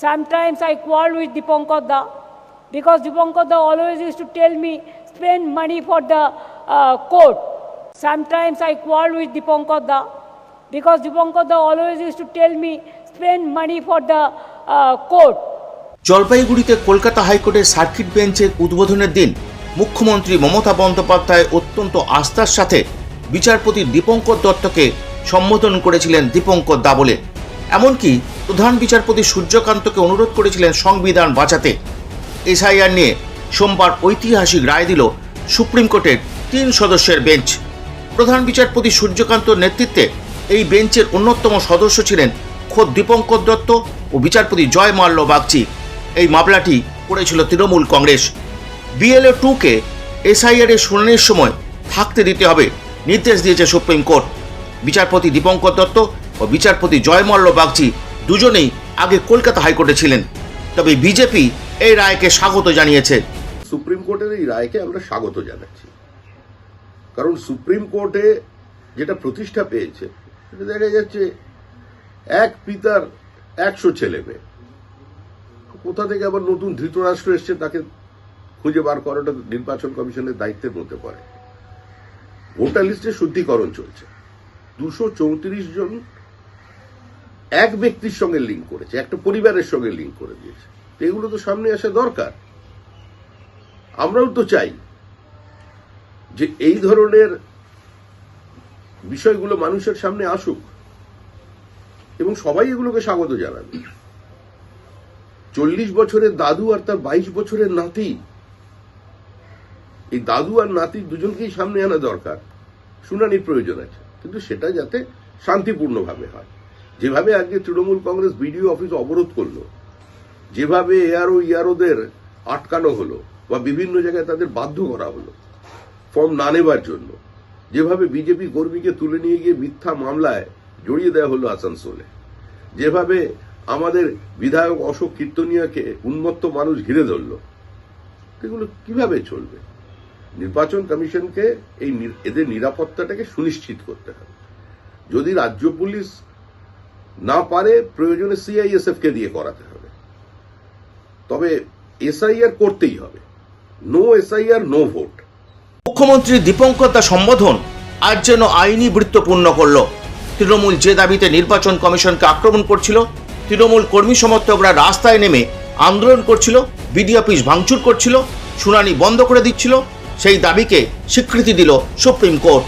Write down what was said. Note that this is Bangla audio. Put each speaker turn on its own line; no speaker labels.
Sometimes I quarrel with Dipankar Da because Dipankar Da always used to tell me spend money for the uh, court. Sometimes I quarrel with Dipankar Da because Dipankar Da always used to tell me spend money for the uh, court.
জলপাইগুড়িতে কলকাতা হাইকোর্টের সার্কিট বেঞ্চের উদ্বোধনের দিন মুখ্যমন্ত্রী মমতা বন্দ্যোপাধ্যায় অত্যন্ত আস্থার সাথে বিচারপতি দীপঙ্কর দত্তকে সম্বোধন করেছিলেন দীপঙ্কর দা বলে এমনকি প্রধান বিচারপতি সূর্যকান্তকে অনুরোধ করেছিলেন সংবিধান বাঁচাতে। এসআইআর নিয়ে সোমবার ঐতিহাসিক রায় দিল সুপ্রিম কোর্টের তিন সদস্যের বেঞ্চ। প্রধান বিচারপতি সূর্যকান্তর নেতৃত্বে এই বেঞ্চের অন্যতম সদস্য ছিলেন খোদ দীপঙ্কর দত্ত ও বিচারপতি জয় মাল্য বাগচি। এই মামলাটি করেছিল তৃণমূল কংগ্রেস। বিএলও টুকে এসআইআর এর শুনানির সময় থাকতে দিতে হবে নির্দেশ দিয়েছে সুপ্রিম কোর্ট। বিচারপতি দীপঙ্কর দত্ত ও বিচারপতি জয় মাল্য বাগচি দুজনেই আগে কলকাতা হাইকোর্টে ছিলেন। তবে বিজেপি এই রায়কে স্বাগত জানিয়েছে।
সুপ্রিম কোর্টের এই রায়কে আমরা স্বাগত জানাচ্ছি। কারণ সুপ্রিম কোর্টে যেটা প্রতিষ্ঠা পেয়েছে, সেটা দেখা যাচ্ছে এক পিতার একশো ছেলে মেয়ে। কোথা থেকে আবার নতুন ধৃতরাষ্ট্র এসছে তাকে খুঁজে বার করাটা নির্বাচন কমিশনের দায়িত্বের মধ্যে পড়ে। ভোটার লিস্টে শুদ্ধিকরণ চলছে। দুশো চৌত্রিশ জন এক ব্যক্তির সঙ্গে লিঙ্ক করেছে, একটা পরিবারের সঙ্গে লিঙ্ক করে দিয়েছে। তো এগুলো তো সামনে আসা দরকার। আমরাও তো চাই যে এই ধরনের বিষয়গুলো মানুষের সামনে আসুক এবং সবাই এগুলোকে স্বাগত জানাবে চল্লিশ বছরের দাদু আর তার বাইশ বছরের নাতি, এই দাদু আর নাতি দুজনকেই সামনে আনা দরকার। শুনানির প্রয়োজন আছে, কিন্তু সেটা যাতে শান্তিপূর্ণভাবে হয়। যেভাবে আজকে তৃণমূল কংগ্রেস বিডিও অফিস অবরোধ করল, যেভাবে এআরও ইয়ারোদের আটকানো হলো বা বিভিন্ন জায়গায় তাদের বাধ্য করা হলো ফর্ম না নেবার জন্য, যেভাবে বিজেপি কর্মীকে তুলে নিয়ে গিয়ে মিথ্যা মামলায় জড়িয়ে দেওয়া হলো আসানসোলে, যেভাবে আমাদের বিধায়ক অশোক কীর্তনিয়াকে উন্মত্ত মানুষ ঘিরে ধরল, এগুলো কীভাবে চলবে? নির্বাচন কমিশনকে এই এদের নিরাপত্তাটাকে সুনিশ্চিত করতে হবে। যদি রাজ্য পুলিশ না পারে প্রয়োজনে সিআইএসএফ কে দিয়ে করাতে হবে। তবে এসআইআর করতেই হবে। নো এসআইআর নো ভোট
মুখ্যমন্ত্রী দীপঙ্কর দা সম্বোধন আজ যেন আইনি বৃত্তপূর্ণ করল। তৃণমূল যে দাবিতে নির্বাচন কমিশনকে আক্রমণ করছিল, তৃণমূল কর্মী সমর্থকরা রাস্তায় নেমে আন্দোলন করছিল বিডি অফিস ভাঙচুর করছিল, শুনানি বন্ধ করে দিচ্ছিল, সেই দাবিকে স্বীকৃতি দিল সুপ্রিম কোর্ট।